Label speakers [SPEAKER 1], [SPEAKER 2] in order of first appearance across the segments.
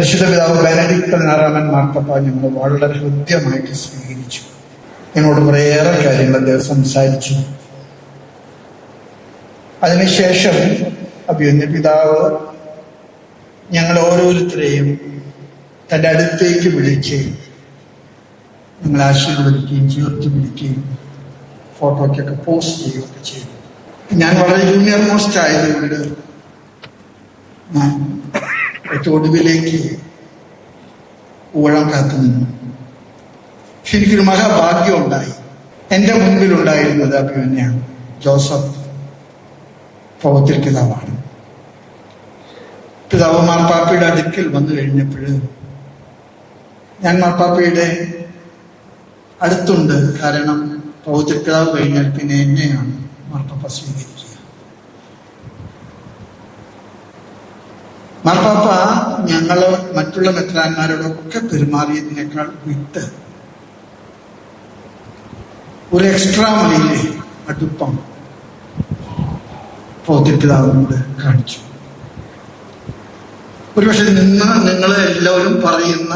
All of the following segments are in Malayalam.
[SPEAKER 1] പരിശുദ്ധ പിതാവ് ബെനഡിക്ട് പതിനാറാമൻ മാർത്തപ്പ ഞങ്ങൾ വളരെ ഹൃദ്യമായിട്ട് സ്വീകരിച്ചു. എന്നോട് കുറേയേറെ കാര്യങ്ങൾ അദ്ദേഹം സംസാരിച്ചു. അതിനുശേഷം അഭ്യുന്ന പിതാവ് ഞങ്ങൾ ഓരോരുത്തരെയും തന്റെ അടുത്തേക്ക് വിളിച്ച് ഞങ്ങൾ ആശീർവദിക്കുകയും ചേർത്ത് പിടിക്കുകയും ഫോട്ടോയ്ക്കൊക്കെ പോസ്റ്റ് ചെയ്യുകയൊക്കെ ചെയ്തു. ഞാൻ വളരെ ജൂനിയർ മോസ്റ്റ് ആയതുകൊണ്ട് ഞാൻ ഏറ്റവും ഒടുവിലേക്ക് ഊഴം കാത്തു നിന്നു. ശരിക്കൊരു മഹാഭാഗ്യം ഉണ്ടായി എന്റെ മുൻപിലുണ്ടായിരുന്നത് അഭിമന്യാണ്. ജോസഫ് പൗത്തിൽ പിതാവാണ്. പിതാവ് മാർപ്പാപ്പയുടെ അടുക്കൽ വന്നു കഴിഞ്ഞപ്പോൾ ഞാൻ മാർപ്പാപ്പയുടെ അടുത്തുണ്ട്. കാരണം പൗത്തിൽ പിതാവ് കഴിഞ്ഞാൽ പിന്നെ എന്നെയാണ് മാർപ്പാപ്പ സ്വീകരിക്കുക മാർപ്പാപ്പ ഞങ്ങൾ മറ്റുള്ള മെത്രാന്മാരോടൊക്കെ പെരുമാറിയതിനേക്കാൾ വിട്ട്. ഒരു എക്സ്ട്രാ മൈലിലെ അടുപ്പം പോത്തിപ്പിതാവിനോട് കാണിച്ചു. ഒരുപക്ഷെ നിന്ന് നിങ്ങൾ എല്ലാവരും പറയുന്ന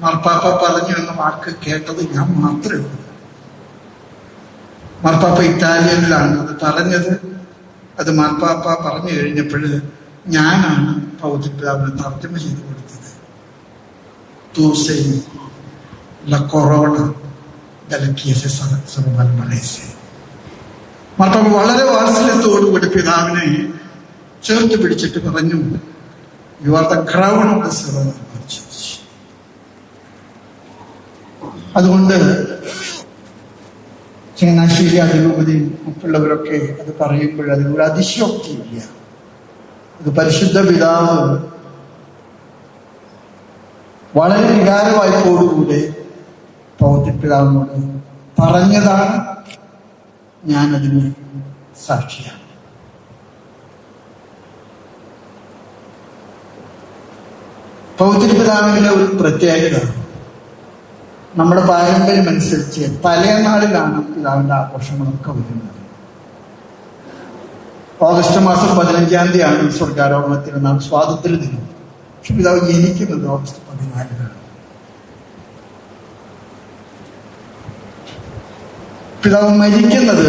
[SPEAKER 1] മാർപ്പാപ്പ പറഞ്ഞു എന്ന വാക്ക് കേട്ടത് ഞാൻ മാത്രമേ ഉള്ളൂ. മാർപ്പാപ്പ ഇറ്റാലിയനിലാണ് അത് പറഞ്ഞത്. അത് മാർപ്പാപ്പ പറഞ്ഞു കഴിഞ്ഞപ്പോൾ ഞാനാണ് പൗതിപ്പിതാവിനെ തർജമ ചെയ്തു കൊടുത്തത്. തൂസൈ ല കൊറോണ ദലക്കിയസെ സർവൽ മലേസെ മാർപ്പാപ്പ വളരെ വാത്സല്യത്തോടുകൂടി പിതാവിനെ ചേർത്ത് പിടിച്ചിട്ട് പറഞ്ഞു you are the crown of the seven അതുകൊണ്ട് ചങ്ങനാശ്ശേരി അതിരൂപതയും മറ്റുള്ളവരൊക്കെ അത് പറയുമ്പോൾ അതിനൊരു അതിശയോക്തിയില്ല അത് പരിശുദ്ധ പിതാവ് വളരെ വികാരവായ്പോടുകൂടി പൗത്യ പിതാവിനോട് പറഞ്ഞതാണ് ഞാനതിന് സാക്ഷിയാണ്. പൗത്യ പിതാവിന്റെ ഒരു പ്രത്യേകത നമ്മുടെ പാരമ്പര്യം അനുസരിച്ച് തലേനാളിലാണ് പിതാവിന്റെ ആഘോഷങ്ങളൊക്കെ വരുന്നത്. ഓഗസ്റ്റ് മാസം പതിനഞ്ചാം തീയതിയാണ് സ്വർഗാരോപണ തിരുനാൾ സ്വാതന്ത്ര്യ ദിനം പക്ഷെ പിതാവ് ജനിക്കുന്നത് ഓഗസ്റ്റ് പതിനാലിനാണ്. പിതാവ് മരിക്കുന്നത്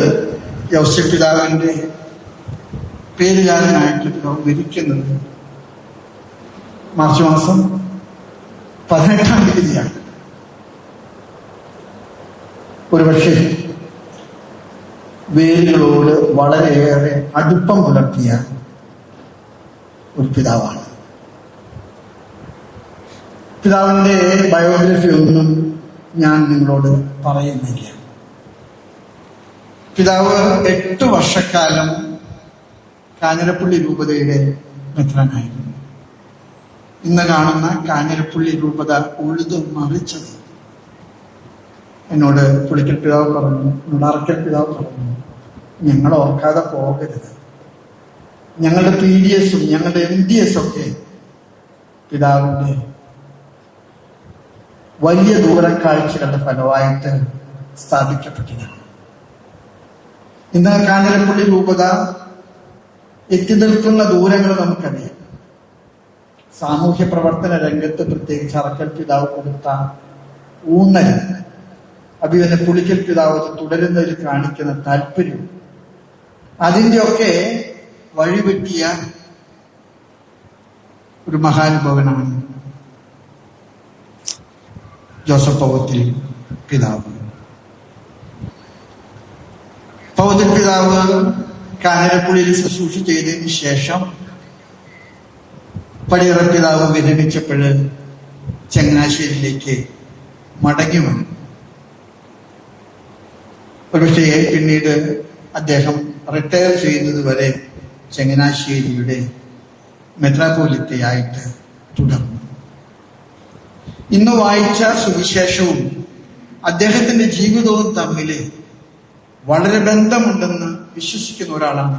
[SPEAKER 1] യൗസ്യ പിതാവിന്റെ പേരുകാരനായിട്ട് പിതാവ് മരിക്കുന്നത് മാർച്ച് മാസം പതിനെട്ടാം തീയതിയാണ്. ഒരുപക്ഷെ വേരുകളോട് വളരെയേറെ അടുപ്പം പുലർത്തിയ ഒരു പിതാവാണ്. പിതാവിന്റെ ബയോഗ്രഫി ഒന്നും ഞാൻ നിങ്ങളോട് പറയുന്നില്ല. പിതാവ് എട്ട് വർഷക്കാലം കാഞ്ഞിരപ്പള്ളി രൂപതയുടെ മെത്രാനായിരുന്നു. ഇന്ന് കാണുന്ന കാഞ്ഞിരപ്പള്ളി രൂപത ഉഴുതു മറിച്ചത്. എന്നോട് പുളിക്കൽ പിതാവ് പറഞ്ഞു എന്നോട് അറക്കൽ പിതാവ് പറഞ്ഞു. ഞങ്ങൾ ഓർക്കാതെ പോകരുത്. ഞങ്ങളുടെ പി ഡി എസും ഞങ്ങളുടെ എം ഡി എസ് ഒക്കെ പിതാവിന്റെ വലിയ ദൂരക്കാഴ്ചകളുടെ ഫലമായിട്ട് സ്ഥാപിക്കപ്പെട്ടതാണ്. ഇന്ന് കാഞ്ഞിരപ്പള്ളി രൂപത എത്തി നിൽക്കുന്ന ദൂരങ്ങൾ നമുക്കറിയാം. സാമൂഹ്യ പ്രവർത്തന രംഗത്ത് പ്രത്യേകിച്ച് അറക്കൽ പിതാവ് കൊടുത്ത ഊന്നൽ അഭിവനെ പുളിക്കൽ പിതാവ് തുടരുന്നതിൽ കാണിക്കുന്ന താല്പര്യം അതിന്റെയൊക്കെ വഴിപറ്റിയ ഒരു മഹാനുഭവനാണ് ജോസഫ് പൗത്തിൽ പിതാവ്. പൗത്തിൽ പിതാവ് കാനരപ്പുള്ളിയിൽ ശുശ്രൂഷ ചെയ്തതിന് ശേഷം പടിയറ പിതാവ് വിരമിച്ചപ്പോൾ ചങ്ങനാശ്ശേരിയിലേക്ക് മടങ്ങി വന്നു. ഒരുപക്ഷെ പിന്നീട് അദ്ദേഹം റിട്ടയർ ചെയ്യുന്നത് വരെ ചങ്ങനാശ്ശേരിയുടെ മെത്രാപോലിത്തയായിട്ട് തുടർന്നു. ഇന്ന് വായിച്ച സുവിശേഷവും അദ്ദേഹത്തിന്റെ ജീവിതവും തമ്മിൽ വളരെ ബന്ധമുണ്ടെന്ന് വിശ്വസിക്കുന്ന ഒരാളാണ്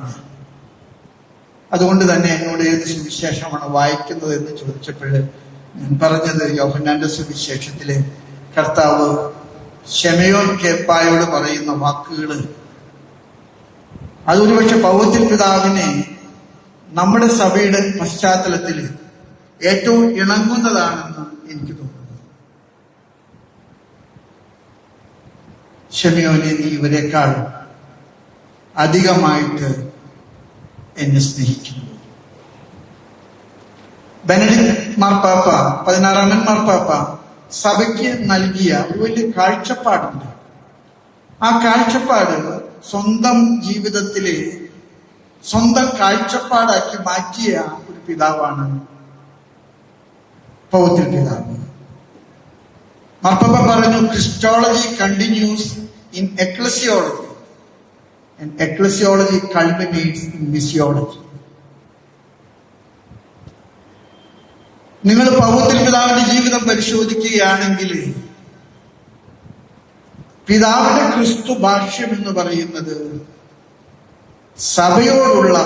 [SPEAKER 1] അതുകൊണ്ട് തന്നെ എന്നോട് ഏത് സുവിശേഷമാണ് വായിക്കുന്നത് എന്ന് ചോദിച്ചപ്പോൾ ഞാൻ പറഞ്ഞത് യോഹന്നാന്റെ സുവിശേഷത്തിലെ കർത്താവ് ക്ഷമയോ കേപ്പായോട് പറയുന്ന വാക്കുകൾ അതൊരുപക്ഷെ പൗത്യ പിതാവിനെ നമ്മുടെ സഭയുടെ പശ്ചാത്തലത്തിൽ ഏറ്റവും ഇണങ്ങുന്നതാണെന്ന് എനിക്ക് തോന്നുന്നു. ഷമിയോനെ നീ ഇവരെക്കാൾ അധികമായിട്ട് എന്നെ സ്നേഹിക്കുന്നു. ബെനഡിക് മാർപ്പാപ്പ പതിനാറാമൻ മാർപ്പാപ്പ സഭയ്ക്ക് നൽകിയ ഒരു വലിയ കാഴ്ചപ്പാടുണ്ട്. ആ കാഴ്ചപ്പാട് സ്വന്തം ജീവിതത്തിലെ സ്വന്തം കാഴ്ചപ്പാടാക്കി മാറ്റിയ ഒരു പിതാവാണ് പൗത്തിൽ പിതാവ് മർപ്പപ്പ പറഞ്ഞു Christology continues in ecclesiology ecclesiology ecclesiology in missiology. നിങ്ങൾ പൗത്തിൽ പിതാവിന്റെ ജീവിതം പരിശോധിക്കുകയാണെങ്കിൽ പിതാവിന്റെ ക്രിസ്തു ഭാഷ്യം എന്ന് പറയുന്നത് സഭയോടുള്ള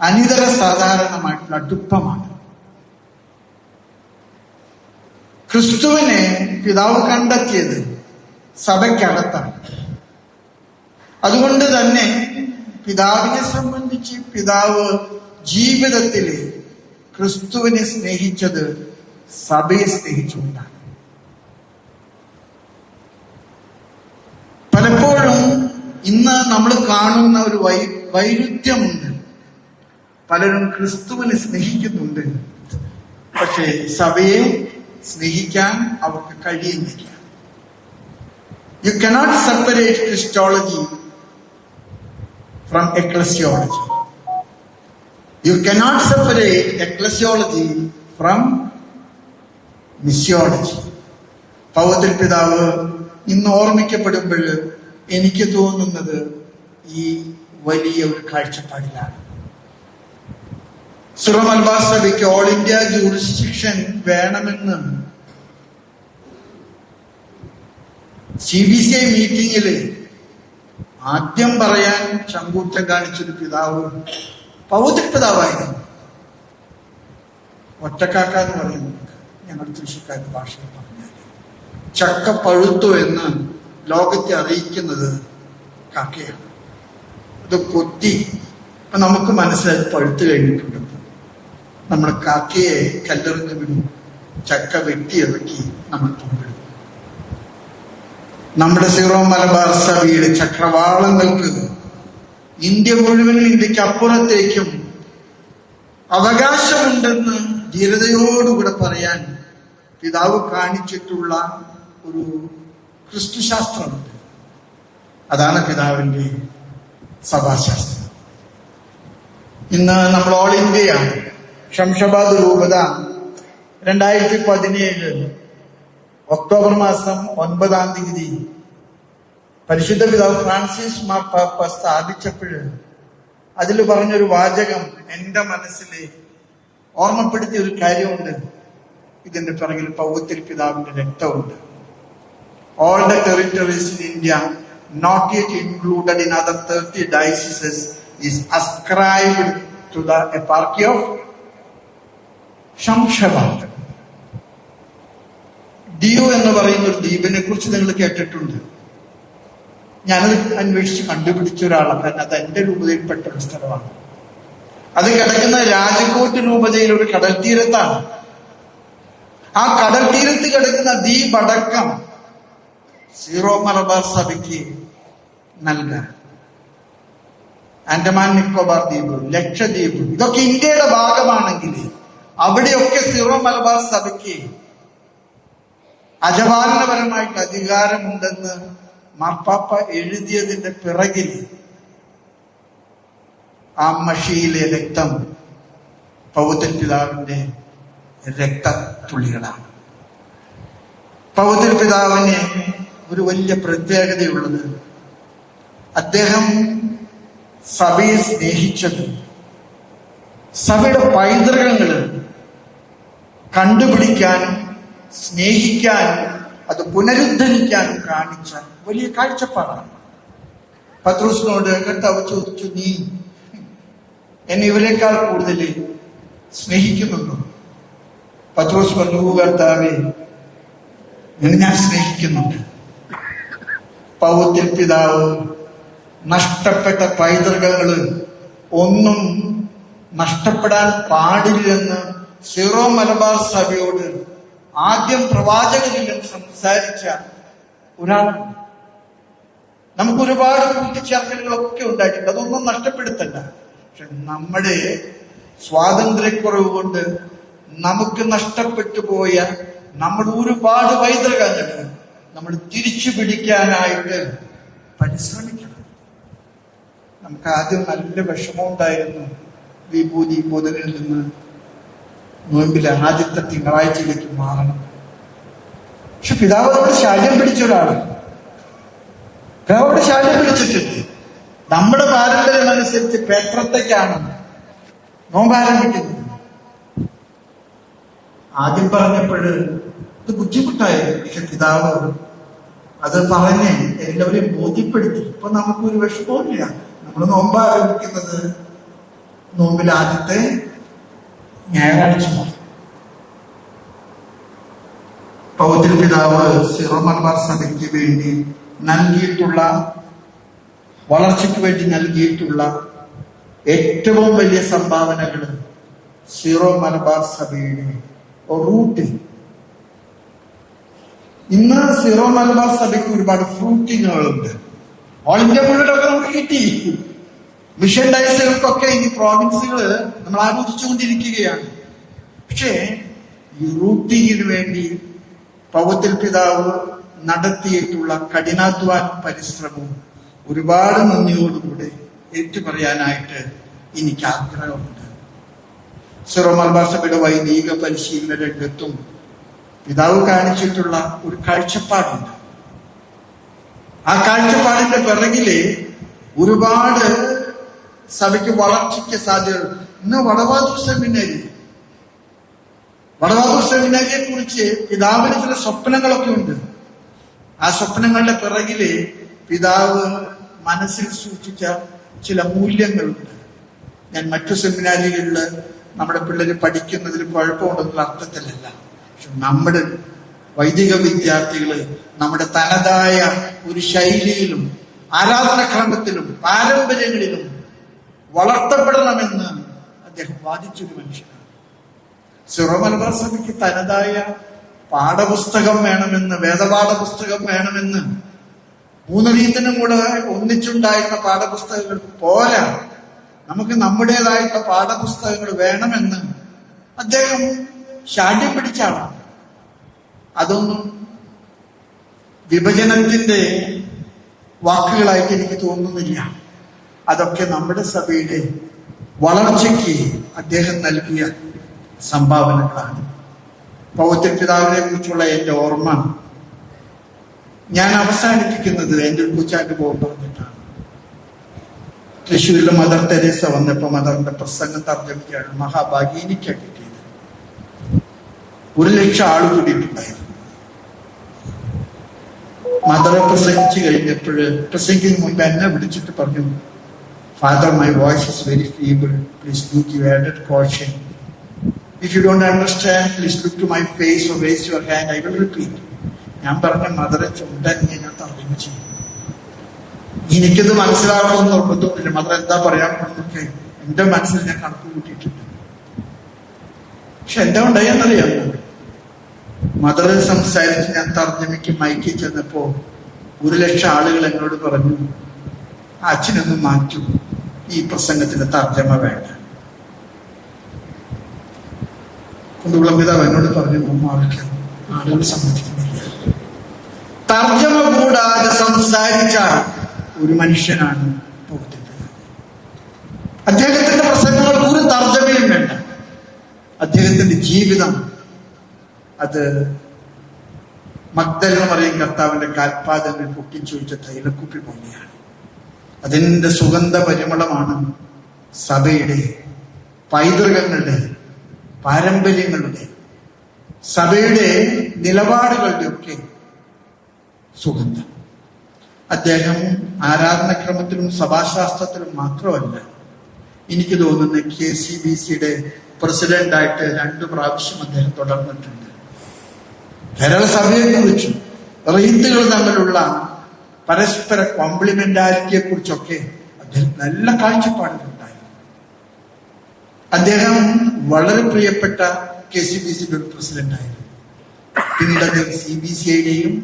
[SPEAKER 1] അനിതര സാധാരണമായിട്ടുള്ള അടുപ്പമാണ്. ക്രിസ്തുവിനെ പിതാവ് കണ്ടെത്തിയത് സഭയ്ക്കകത്താണ്. അതുകൊണ്ട് തന്നെ പിതാവിനെ സംബന്ധിച്ച് പിതാവ് ജീവിതത്തിൽ ക്രിസ്തുവിനെ സ്നേഹിച്ചത് സഭയെ സ്നേഹിച്ചുകൊണ്ടാണ്. ഇന്ന് നമ്മൾ കാണുന്ന ഒരു വൈ വൈരുദ്ധ്യമുണ്ട് പലരും ക്രിസ്തുവിനെ സ്നേഹിക്കുന്നുണ്ട്. പക്ഷേ സഭയെ സ്നേഹിക്കാൻ അവർക്ക് കഴിയുന്നില്ല. You cannot separate Christology from ecclesiology you cannot separate ecclesiology from missiology Powathil പിതാവ് ഇന്ന് ഓർമ്മിക്കപ്പെടുമ്പോൾ എനിക്ക് തോന്നുന്നത് ഈ വലിയ ഒരു കാഴ്ചപ്പാടിലാണ്. സുറം സഭയ്ക്ക് ഓൾ ഇന്ത്യ ജൂറിസ്ഡിക്ഷൻ വേണമെന്ന് സി ബി സി ഐ മീറ്റിംഗിൽ ആദ്യം പറയാൻ ചങ്കൂറ്റം കാണിച്ചൊരു പിതാവ് പൗത്ര പിതാവായിരുന്നു ഒറ്റക്കാക്ക എന്ന് പറയുന്നത് ഞങ്ങൾ തൃശ്ശൂക്കാരുടെ ഭാഷയിൽ പറഞ്ഞാൽ ചക്ക പഴുത്തു എന്ന് ലോകത്തെ അറിയിക്കുന്നത് കാക്കയാണ്. അത് കൊത്തി ഇപ്പൊ നമുക്ക് മനസ്സിലായി പഴുത്തു കഴിഞ്ഞിട്ടുണ്ട്. നമ്മൾ കാക്കയെ കല്ലെറിഞ്ഞു വിടും ചക്ക വെട്ടിയിറക്കി നമ്മൾ തുമ്പിടും നമ്മുടെ സീറോ മലബാർ സഭയുടെ ചക്രവാളങ്ങൾക്ക് ഇന്ത്യ മുഴുവനും ഇന്ത്യയ്ക്ക് അപ്പുറത്തേക്കും അവകാശമുണ്ടെന്ന് ധീരതയോടുകൂടെ പറയാൻ പിതാവ് കാണിച്ചിട്ടുള്ള ഒരു ക്രിസ്തുശാസ്ത്രമുണ്ട്. അതാണ് പിതാവിന്റെ സഭാശാസ്ത്രം. ഇന്ന് നമ്മൾ ഓൾ ഇന്ത്യയാണ്. ഷംഷബാദ് രൂപത രണ്ടായിരത്തി പതിനേഴ് ഒക്ടോബർ മാസം ഒൻപതാം തീയതി പരിശുദ്ധ പിതാവ് ഫ്രാൻസിസ് മാർപ്പാപ്പ സ്ഥാപിച്ചപ്പോൾ അതിൽ പറഞ്ഞൊരു വാചകം എന്റെ മനസ്സിൽ ഓർമ്മപ്പെടുത്തിയ ഒരു കാര്യമുണ്ട്. ഇതിന്റെ പിറകിൽ പൗത്തിൽ പിതാവിന്റെ രക്തമുണ്ട്. All the territories in India not yet included in other thirty dioceses is ascribed to the eparchy of Shamshabad deo എന്ന് പറയുന്ന ഒരു ദ്വീപിനെ കുറിച്ച് നിങ്ങൾ കേട്ടിട്ടുണ്ട്. ഞാനത് അന്വേഷിച്ച് കണ്ടുപിടിച്ച ഒരാളാണ്. കാരണം അത് എന്റെ രൂപതയിൽപ്പെട്ട ഒരു സ്ഥലമാണ്. അത് കിടക്കുന്ന രാജകോട്ട് രൂപതയിലൊരു കടൽ തീരത്താണ് ആ കടൽ തീരത്ത് കിടക്കുന്ന ദ്വീപടക്കം സീറോ മലബാർ സഭയ്ക്ക് നൽകാൻ ആൻഡമാൻ നിക്കോബാർ ദ്വീപ് ലക്ഷദ്വീപ് ഇതൊക്കെ ഇന്ത്യയുടെ ഭാഗമാണെങ്കിൽ അവിടെയൊക്കെ സീറോ മലബാർ സഭയ്ക്ക് അജപാലനപരമായിട്ട് അധികാരമുണ്ടെന്ന് മാർപ്പാപ്പ എഴുതിയതിന്റെ പിറകിൽ ആ മഷിയിലെ രക്തം പൗതൻ പിതാവിന്റെ രക്തത്തുള്ളികളാണ്. പൗതൻ പിതാവിന് ഒരു വലിയ പ്രത്യേകതയുള്ളത്. അദ്ദേഹം സഭയെ സ്നേഹിച്ചത് സഭയുടെ പൈതൃകങ്ങൾ കണ്ടുപിടിക്കാൻ സ്നേഹിക്കാൻ അത് പുനരുദ്ധരിക്കാനും കാണിച്ച വലിയ കാഴ്ചപ്പാടാണ്. പത്രൂസിനോട് കർത്താവ് ചോദിച്ചു നീ എന്നെ ഇവരെക്കാൾ കൂടുതൽ സ്നേഹിക്കുന്നുണ്ടോ? പത്രോസ് പറഞ്ഞു കർത്താവെ നിന്നെ ഞാൻ സ്നേഹിക്കുന്നുണ്ട്. പൗത്തിൽ പിതാവ് നഷ്ടപ്പെട്ട പൈതൃകങ്ങൾ ഒന്നും നഷ്ടപ്പെടാൻ പാടില്ലെന്ന് സീറോ മലബാർ സഭയോട് ആദ്യം പ്രവാചകരിലും സംസാരിച്ച ഒരാളാണ് നമുക്ക് ഒരുപാട് കൂട്ടിച്ചേർക്കലുകളൊക്കെ ഉണ്ടായിട്ടുണ്ട്. അതൊന്നും നഷ്ടപ്പെടുത്തണ്ട. പക്ഷെ നമ്മുടെ സ്വാതന്ത്ര്യക്കുറവ് കൊണ്ട് നമുക്ക് നഷ്ടപ്പെട്ടു പോയ നമ്മുടെ ഒരുപാട് പൈതൃകങ്ങൾ നമ്മൾ തിരിച്ചു പിടിക്കാനായിട്ട് പരിശ്രമിക്കണം. നമുക്ക് ആദ്യം നല്ല വിഷമം ഉണ്ടായിരുന്നു. വിഭൂതി ബോധനിൽ നിന്ന് നോമ്പിലെ ആദ്യത്തെ തിങ്കളാഴ്ചയിലേക്ക് മാറണം. പക്ഷെ പിതാവ് നമ്മുടെ ശാല്യം പിടിച്ച ഒരാളാണ് പിതാവോട് ശാല്യം പിടിച്ചിട്ടുണ്ട്. നമ്മുടെ പാരമ്പര്യം അനുസരിച്ച് പേത്രത്തേക്കാണ് നോമ്പ് ആരംഭിക്കുന്നത്. ആദ്യം പറഞ്ഞപ്പോൾ ഇത് ബുദ്ധിമുട്ടായിരുന്നു പക്ഷെ പിതാവ് അത് പറഞ്ഞ് എല്ലാവരെയും ബോധ്യപ്പെടുത്തി. ഇപ്പൊ നമുക്ക് ഒരു വിഷമവുമില്ല. നമ്മൾ നോമ്പ് ആരംഭിക്കുന്നത്. നോമ്പിൽ ആദ്യത്തെ ഞായറാഴ്ച പൗത്രി പിതാവ് സിറോമർമാർ സഭയ്ക്ക് വേണ്ടി നൽകിയിട്ടുള്ള വളർച്ചയ്ക്ക് വേണ്ടി നൽകിയിട്ടുള്ള ഏറ്റവും വലിയ സംഭാവനകൾ സീറോ മലബാർ സഭയുടെ റൂട്ട് ഇന്ന് സീറോ മലബാർ സഭയ്ക്ക് ഒരുപാട് ഫ്രൂട്ടിങ്ങുകളുണ്ട് ഓൾ ഇന്ത്യ മുഴുവനൊക്കെ നമുക്ക് കിട്ടി മിഷൻ ഡയസുകൾക്കൊക്കെ ഈ പ്രോവിൻസുകൾ നമ്മൾ ആലോചിച്ചുകൊണ്ടിരിക്കുകയാണ്. പക്ഷേ ഈ റൂട്ടിങ്ങിന് വേണ്ടി പൗത്തിൽ പിതാവ് നടത്തിയിട്ടുള്ള കഠിനാധ്വാന പരിശ്രമവും ഒരുപാട് നന്ദിയോടുകൂടെ ഏറ്റുപറയാനായിട്ട് എനിക്ക് ആഗ്രഹമുണ്ട് സിറോ മലബാർ സഭയുടെ വൈദിക പരിശീലന രംഗത്തും പിതാവ് കാണിച്ചിട്ടുള്ള ഒരു കാഴ്ചപ്പാടുണ്ട്. ആ കാഴ്ചപ്പാടിന്റെ പിറകിൽ ഒരുപാട് സഭയ്ക്ക് വളർച്ചയ്ക്ക് സാധ്യത ഇന്ന് വടവാതൂർ സെമിനാരി. വടവാതൂർ സെമിനാരിയെ കുറിച്ച് പിതാവിന് ചില സ്വപ്നങ്ങളൊക്കെ ഉണ്ട്. ആ സ്വപ്നങ്ങളുടെ പിറകിൽ പിതാവ് മനസ്സിൽ സൂക്ഷിച്ച ചില മൂല്യങ്ങളുണ്ട്. ഞാൻ മറ്റു സെമിനാരികളിൽ നമ്മുടെ പിള്ളേര് പഠിക്കുന്നതിൽ കുഴപ്പമുണ്ടെന്നുള്ള അർത്ഥത്തിലല്ല. നമ്മുടെ വൈദിക വിദ്യാർത്ഥികൾ നമ്മുടെ തനതായ ഒരു ശൈലിയിലും ആരാധനക്രമത്തിലും പാരമ്പര്യങ്ങളിലും വളർത്തപ്പെടണമെന്ന് അദ്ദേഹം വാദിച്ചൊരു മനുഷ്യനാണ്. സിറോ മലബാർ സഭയ്ക്ക് തനതായ പാഠപുസ്തകം വേണമെന്ന് വേദപാഠ പുസ്തകം വേണമെന്ന് മൂന്നരീത്തിനും കൂടെ ഒന്നിച്ചുണ്ടായിരുന്ന പാഠപുസ്തകങ്ങൾ പോരാ. നമുക്ക് നമ്മുടേതായിട്ടുള്ള പാഠപുസ്തകങ്ങൾ വേണമെന്ന് അദ്ദേഹം ശാഠ്യം പിടിച്ചാണ് അതൊന്നും വിഭജനത്തിന്റെ വാക്കുകളായിട്ട് എനിക്ക് തോന്നുന്നില്ല. അതൊക്കെ നമ്മുടെ സഭയുടെ വളർച്ചയ്ക്ക് അദ്ദേഹം നൽകിയ സംഭാവനകളാണ്. പൗത്യപിതാവിനെ കുറിച്ചുള്ള എന്റെ ഓർമ്മ ഞാൻ അവസാനിപ്പിക്കുന്നത് എന്റെ ഒരു പോകാൻ പോകും പറഞ്ഞിട്ടാണ്. തൃശ്ശൂരിലെ മദർ തെരേസ വന്നപ്പോ മദറിന്റെ പ്രസംഗം തർജമിക്കുകയാണ്. മഹാഭാഗീനിക്കാണ് കിട്ടിയത് ഒരു ലക്ഷം ആൾ കൂടിയിട്ടുണ്ടായിരുന്നു മദറെ പ്രസംഗിച്ചു കഴിഞ്ഞപ്പോൾ പ്രസംഗിക്കുന്ന മുമ്പ് എന്നെ വിളിച്ചിട്ട് പറഞ്ഞു father my voice is very feeble please do you added caution if you don't understand please look to my face or waves your hand I will repeat ഞാൻ പറഞ്ഞ മദറെ ചുണ്ടന്നെ ഞാൻ തർജമ ചെയ്യും എനിക്കത് മനസ്സിലാക്കണമെന്ന് നിർബന്ധമില്ല മദർ എന്താ പറയാൻ എന്റെ മനസ്സിൽ ഞാൻ കണക്ക് കൂട്ടിയിട്ടുണ്ട്. പക്ഷെ എന്താ ഉണ്ടായെന്നറിയാം? മദർ സംസാരിച്ച് ഞാൻ തർജമയ്ക്ക് മയക്കി ചെന്നപ്പോ ഒരു ലക്ഷം ആളുകൾ എന്നോട് പറഞ്ഞു "ആ അച്ഛനൊന്ന് മാറ്റൂ ഈ പ്രസംഗത്തിന്റെ തർജമ വേണ്ട. കുണ്ടുകുളം പിതാവ് എന്നോട് പറഞ്ഞു അമ്മാവിക്ക് ആളുകൾ സമ്മതിക്കുന്നില്ല തർജമ കൂടാതെ സംസാരിച്ച ഒരു മനുഷ്യനാണ് പൗത്യ പിതാവ്. അദ്ദേഹത്തിന്റെ പ്രസംഗങ്ങൾക്ക് ഒരു തർജമയും വേണ്ട അദ്ദേഹത്തിന്റെ ജീവിതം അത് മക്തൽ എന്ന് പറയും കർത്താവിന്റെ കാൽപാദങ്ങൾ പൊട്ടിച്ചൊഴിച്ച തൈലക്കുപ്പി പോലെയാണ്. അതിന്റെ സുഗന്ധ പരിമളമാണ് സഭയുടെ പൈതൃകങ്ങളുടെ പാരമ്പര്യങ്ങളുടെ സഭയുടെ നിലപാടുകളുടെ ഒക്കെ സുഗന്ധം. അദ്ദേഹം ആരാധനക്രമത്തിലും സഭാശാസ്ത്രത്തിലും മാത്രമല്ല എനിക്ക് തോന്നുന്നു കെ സി ബി സിയുടെ പ്രസിഡന്റായിട്ട് രണ്ടു പ്രാവശ്യം അദ്ദേഹം തുടർന്നിട്ടുണ്ട്. കേരള കുറിച്ചും റീത്തുകൾ തമ്മിലുള്ള പരസ്പര കോംപ്ലിമെന്റാരിറ്റിയെ കുറിച്ചൊക്കെ അദ്ദേഹം നല്ല കാഴ്ചപ്പാടുകളുണ്ടായി അദ്ദേഹം വളരെ പ്രിയപ്പെട്ട കെ സി ബി സിയുടെ ഒരു പ്രസിഡന്റ് ആയിരുന്നു പിന്നീട് അദ്ദേഹം സി ബി സി ഐയുടെയും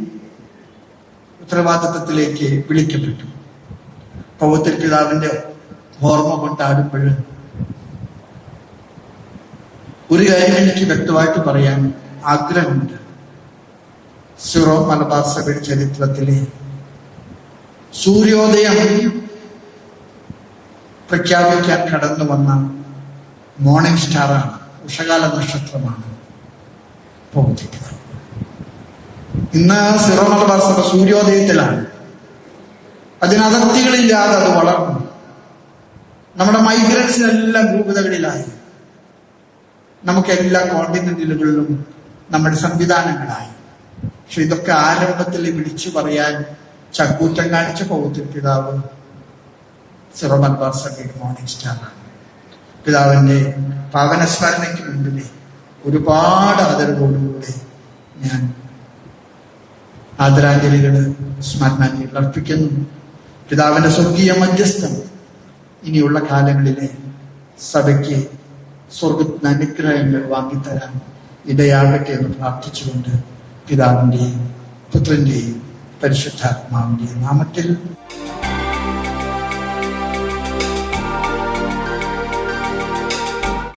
[SPEAKER 1] ഉത്തരവാദിത്തത്തിലേക്ക് വിളിക്കപ്പെട്ടു. പൗത്തിൽ പിതാവിന്റെ ഓർമ്മ കൊണ്ടാടുമ്പോൾ ഒരു കാര്യം എനിക്ക് വ്യക്തമായിട്ട് പറയാൻ ആഗ്രഹമുണ്ട്. സിറോ മലബാർ സഭയുടെ ചരിത്രത്തിലെ സൂര്യോദയം പ്രഖ്യാപിക്കാൻ കടന്നു വന്ന മോർണിംഗ് സ്റ്റാറാണ്. ഉഷകാല നക്ഷത്രമാണ് ഇന്ന് സിറോ മലബാർ സഭ സൂര്യോദയത്തിലാണ്. അതിനതിർത്തികളില്ലാതെ അത് വളർന്നു. നമ്മുടെ മൈഗ്രൻസിനെല്ലാം രൂപതകളിലായി നമുക്ക് എല്ലാ കോണ്ടിനെന്റുകളിലും നമ്മുടെ സംവിധാനങ്ങളായി. പക്ഷെ ഇതൊക്കെ ആരംഭത്തിൽ വിളിച്ചു പറയാൻ ചക്കൂറ്റം കാണിച്ച പൗത്ര പിതാവ് സിറോ മലബാർ സഭയുടെ മോർണിംഗ് സ്റ്റാറാണ് പിതാവിന്റെ പാവനസ്മരണയ്ക്ക് മുമ്പിലെ ഒരുപാട് ആദരവോടുകൂടി ഞാൻ ആദരാഞ്ജലികൾ സ്മരണാഞ്ജലികൾ അർപ്പിക്കുന്നു. പിതാവിന്റെ സ്വർഗീയ മധ്യസ്ഥം ഇനിയുള്ള കാലങ്ങളിലെ സഭയ്ക്ക് സ്വർഗത്തിന് അനുഗ്രഹങ്ങൾ വാങ്ങിത്തരാൻ ഇടയാകട്ടെ എന്ന് പ്രാർത്ഥിച്ചുകൊണ്ട് പിതാവിന്റെയും പുത്രന്റെയും പരിശുദ്ധാത്മാവിന്റെയും നാമത്തിൽ